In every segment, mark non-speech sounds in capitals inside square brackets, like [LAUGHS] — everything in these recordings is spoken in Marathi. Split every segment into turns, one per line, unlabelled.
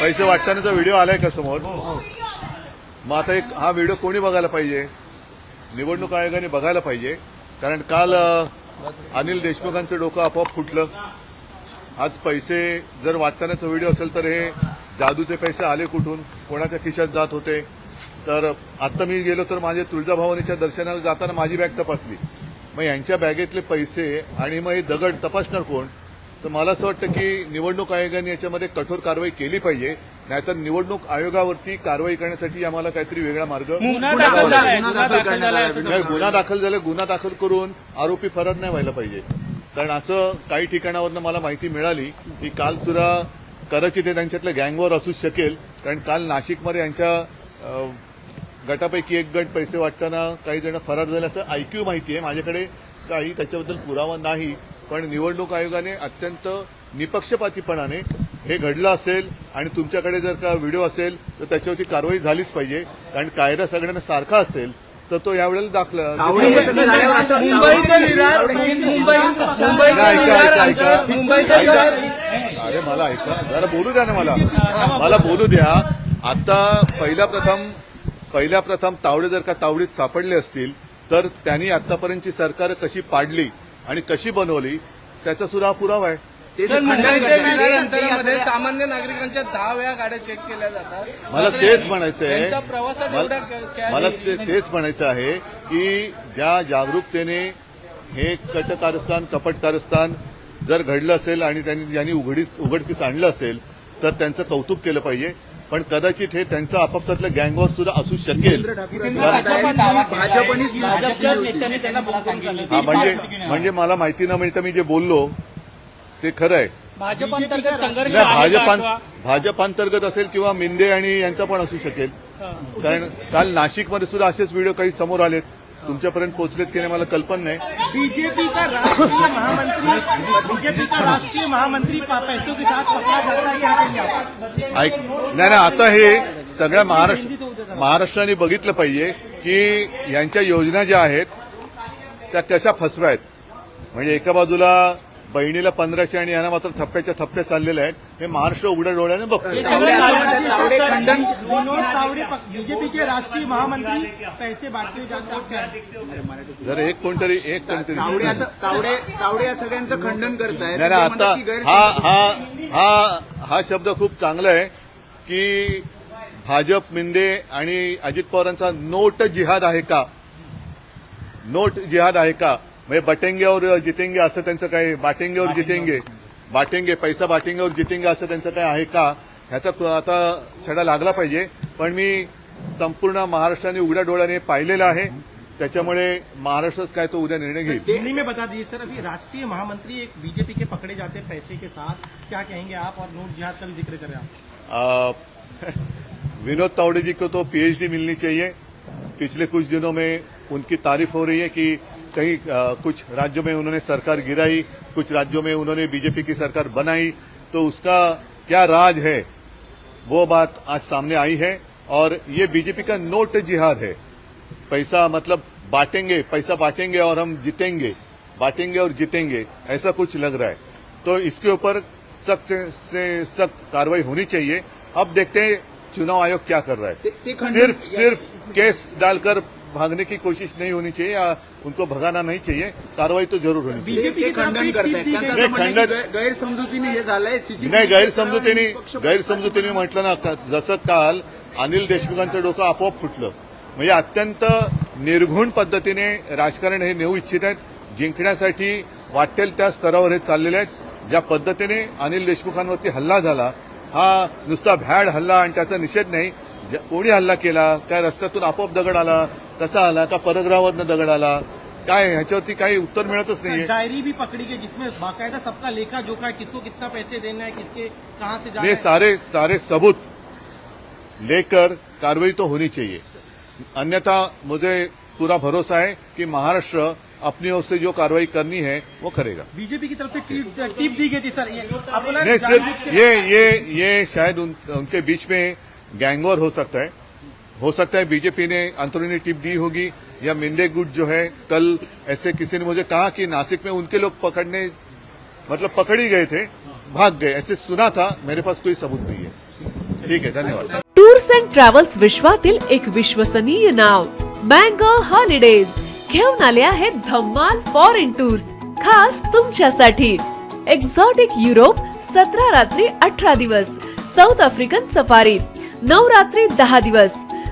पैसे. वाटतानाचा व्हिडिओ आलाय का समोर? मग आता एक हा व्हिडिओ कोणी बघायला पाहिजे? निवडणूक आयोगाने बघायला पाहिजे. कारण काल अनिल देशमुखांचं डोकं आपोआप फुटलं. आज पैसे जर वाटतानाचा व्हिडिओ असेल तर हे जादूचे पैसे आले कुठून? कोणाच्या खिशात जात होते? तर आता मी गेलो तर माझे तुळजाभवानीच्या दर्शनाला जाताना माझी बॅग तपासली. मग यांच्या बॅगेतले पैसे आणि मग हे दगड तपासणार कोण? तर मला असं वाटतं की निवडणूक आयोगाने याच्यामध्ये कठोर कारवाई केली पाहिजे. नाहीतर निवडणूक आयोगावरती कारवाई करण्यासाठी आम्हाला काहीतरी वेगळा मार्ग
गुन्हा दाखल
झाला गुन्हा दाखल करून आरोपी फरार नाही व्हायला पाहिजे. कारण असं काही ठिकाणावरनं मला माहिती मिळाली की काल सुद्धा कदाचित हे त्यांच्यातलं गँगवॉर असू शकेल. कारण काल नाशिकमध्ये यांच्या गटापैकी एक गट पैसे वाटताना काही जण फरार झाल्याचं ऐक्यू माहिती आहे. माझ्याकडे काही त्याच्याबद्दल पुरावा नाही पण निवडणूक आयोगाने अत्यंत निपक्षपातीपणाने हे घडलं असेल आणि तुमच्याकडे जर का व्हिडिओ असेल तर त्याच्यावरती कारवाई झालीच पाहिजे. कारण कायदा सगळ्यांना सारखा असेल तर तो यावेळेला दाखला.
विरार
अरे मला ऐका. जरा बोलू द्या ना मला. मला बोलू द्या. आता पहिल्या प्रथम पहिल्या प्रथम तावडे जर का तावडीत सापडले असतील तर त्यांनी आतापर्यंतची सरकार कशी पाडली आणि कशी बनवली त्याचा सुद्धा हा पुरावा आहे.
सामान्य नागरिकांच्या दहा वेळा गाड्या चेक केल्या जातात.
मला तेच म्हणायचं आहे मला- तेच म्हणायचं आहे की ज्या जागरूकतेने हे कटकारस्थान कपटकारस्थान जर घडलं असेल आणि त्यांनी ज्यांनी उघडीस उघडकीस आणलं असेल तर त्यांचं कौतुक केलं पाहिजे. पण कदाचित हे त्यांचं आपापसातलं गँगवॉर सुद्धा असू शकेल. हा म्हणजे म्हणजे मला माहिती न मिळता मी जे बोललो ते खरं आहे.
भाजप अंतर्गत संघर्ष
नाही
आहे का
भाजपां
किंवा-
भाजप अंतर्गत असेल किंवा मिंदे आणि यांचा पण असू शकेल. कारण काल नाशिकमध्ये सुद्धा असेच व्हिडिओ काही समोर आलेत. तुमच्यापर्यंत पोहोचलेत की नाही मला कल्पना नाही.
बीजेपी का राष्ट्रीय महामंत्री बीजेपी का राष्ट्रीय महामंत्री पा- पैसों के साथ पकड़ा जाता है क्या कहेंगे आप?
ऐक नाही नाही आता हे सगळ्या महाराष्ट्र महाराष्ट्राने बघितलं पाहिजे की यांच्या योजना ज्या आहेत त्या कशा फसव्या आहेत म्हणजे एका बाजूला बहिणीला पंधराशे आणि यांना मात्र थप्प्याच्या थप्प्या चाललेल्या आहेत. हे महाराष्ट्र उघड्या डोळ्याने बघतोय.
तावडे असं म्हणतात, तावडे खंडन
विनोद तावड़े बीजेपी के राष्ट्रीय महामंत्री पैसे क्या
जर एक कोणतरी एक कोणतरी
तावडे या सगळ्यांचं खंडन म्हणतात
आता हा हा हा हा शब्द खूप चांगला आहे की भाजप मिंदे आणि अजित पवारांचा नोट जिहाद आहे का? नोट जिहाद आहे का? म्हणजे बटेंगे और जितेंगे असं त्यांचं काय बाटेंगे और जितेंगे. बाटेंगे पैसा बाटेंगे और जितेंगे असं त्यांचं काय आहे का? ह्याचा आता छडा लागला पाहिजे. पण मी संपूर्ण महाराष्ट्राने उघड्या डोळ्याने पाहिलेलं आहे. त्याच्यामुळे महाराष्ट्रच काय तो उद्या निर्णय घेईल.
हिंदी में बता दीजिए सर अभी राष्ट्रीय महामंत्री एक बीजेपी के पकड़े जाते हैं पैसे के साथ. क्या कहेंगे आप और नोट जिहाद का भी ज़िक्र करें आप? [LAUGHS]
विनोद तावड़े जी को तो पीएचडी मिलनी चाहिए. पिछले कुछ दिनों में उनकी तारीफ़ हो रही है कि कहीं कुछ राज्यों में उन्होंने सरकार गिराई कुछ राज्यों में उन्होंने बीजेपी की सरकार बनाई तो उसका क्या राज है? वो बात आज सामने आई है और ये बीजेपी का नोट जिहाद है। पैसा मतलब बांटेंगे पैसा बांटेंगे और हम जीतेंगे बांटेंगे और जीतेंगे ऐसा कुछ लग रहा है। तो इसके ऊपर सख्त से, सख्त कार्रवाई होनी चाहिए। अब देखते हैं चुनाव आयोग क्या कर रहा है। सिर्फ़ सिर्फ़ केस डालकर भागने की कोशिश नहीं होनी चाहिए या उनको भगाना नहीं चाहिए कार्रवाई तो जरूर होनी चाहिए।
बीजेपी
खंडन
से एक
करतायत
टीप दी
त्यांचं
गई
असं म्हणणं आहे की
खंडन-
गै- गैरसमजुतीने हे झालंय
नाही गैरसमजुतीने गैरसमजुतीने म्हटलं ना का- जसं काल अनिल देशमुखांचं डोकं आपोआप फुटलं. म्हणजे अत्यंत निर्घुण पद्धतीने राजकारण हे नेऊ इच्छित आहेत जिंकण्यासाठी वाटेल त्या स्तरावर हे चाललेले आहेत. ज्या पद्धतीने अनिल देशमुखांवरती हल्ला झाला हा नुसता भॅड हल्ला आणि त्याचा निषेध नाही ज्या- कोणी हल्ला केला काय रस्त्यातून आपोआप दगड आला कसा आला? का परग्रहावरनं दगड आला? काय ह्याच्यावरती काही उत्तर मिळतच नाहीये.
डायरी भी पकड़ी गई जिसमें बाकायदा सबका लेखा जोखा है किसको कितना पैसे देना है किसके कहाँ से जाना
ये सारे सारे सबूत लेकर कार्रवाई तो होनी चाहिए। अन्यथा मुझे पूरा भरोसा है कि महाराष्ट्र अपनी ओर से जो कार्रवाई करनी है वो करेगा।
बीजेपी की तरफ़ से टीप टीप दी गई थी सर ये
सिर्फ़ ये ये ये शायद उन, उनके बीच में गैंगवॉर हो सकता है। हो सकता है बीजेपी ने अंतरूनी टिप दी होगी या मिंडे गुट जो है कल ऐसे किसी ने मुझे कहा कि नासिक में उनके लोग पकड़ने मतलब पकड़ ही गए थे, भाग गए। ऐसे सुना था, मेरे पास कोई सबूत नहीं है। ठीक है, धन्यवाद।
टूर्स अँड ट्रॅव्हल्स विश्वातील एक विश्वसनीय नाव, मँगो हॉलिडेज, घेऊन आले आहेत धम्माल फॉरेन टूर्स खास तुमच्यासाठी. एक्झॉटिक युरोप सतरा रात्री अठरा दिवस साऊथ आफ्रिकन सफारी नऊ रात्री दहा दिवस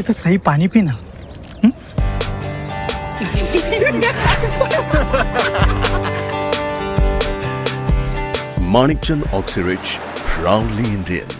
पहले तो सही पानी पीना
Manikchand Oxyrich, proudly Indian.